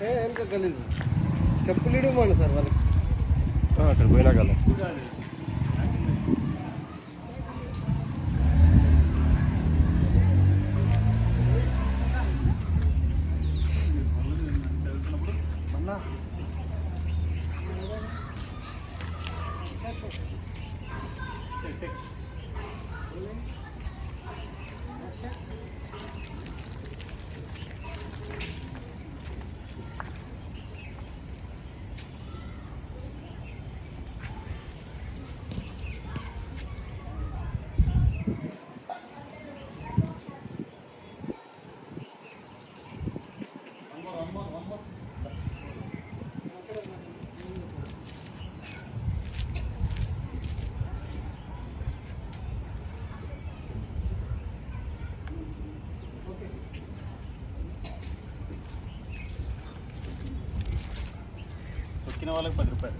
వెనక గలీజ్ చెప్పులు ఇవ్వమండి సార్ వాళ్ళకి అక్కడ పోయినా కదా you. తొక్కిన వాళ్ళకి పది రూపాయలు.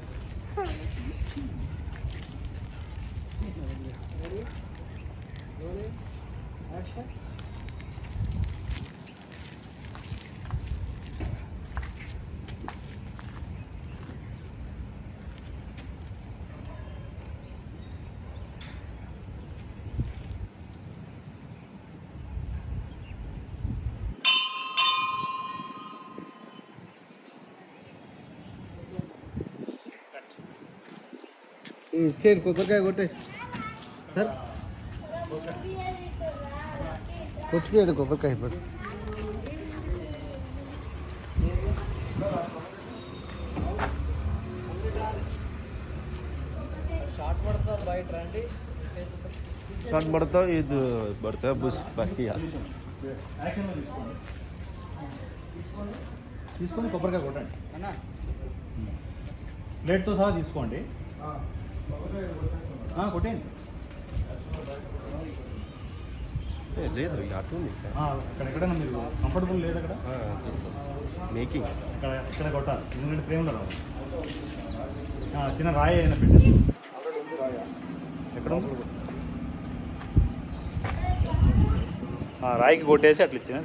చేయండి కొబ్బరికాయ కొట్టే. సార్? కొట్టుకోండి కొబ్బరికాయ ఇప్పుడు. షార్ట్ పడతా ఇది పడతా బస్ బస్ యాక్షన్లో తీసుకోండి. తీసుకొని కొబ్బరికాయ కొట్టండి. ప్లేట్తో సహా తీసుకోండి. ఆ, కొట్టేయండి. లేదు అటు ఉంది. ఆ, అక్కడ ఎక్కడైనా మీరు కంఫర్టబుల్ లేదు అక్కడ? మేకింగ్ ఇక్కడ ఇక్కడ కొట్టాలి. ఎందుకంటే రావాలి ఆ, చిన్న రాయి అయినా పెట్టేసి. ఎక్కడ రాయికి కొట్టేసి అట్లా ఇచ్చిన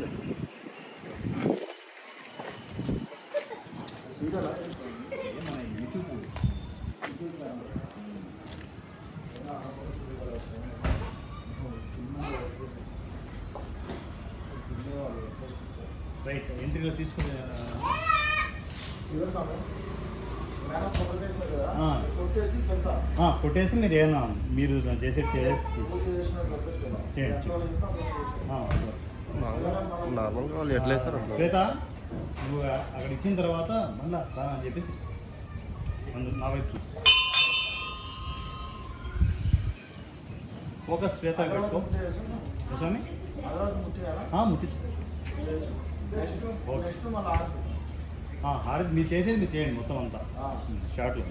రైట్ ఎంట్రీలో తీసుకుని కొట్టేసి మీరు ఏమన్నా మీరు చేసే చేసి చేయండి. ఆ, నార్మల్గా వాళ్ళు ఎట్లా వేస్తారు. శ్వేత నువ్వు అక్కడ ఇచ్చిన తర్వాత మళ్ళా అని చెప్పేసి నా వైపు చూసి ఫోకస్ శ్వేత పెట్టుకో. స్వామి? ముట్టించు ఓకే. హారతి మీరు చేసేది మీరు చేయండి మొత్తం అంతా. షార్ట్లో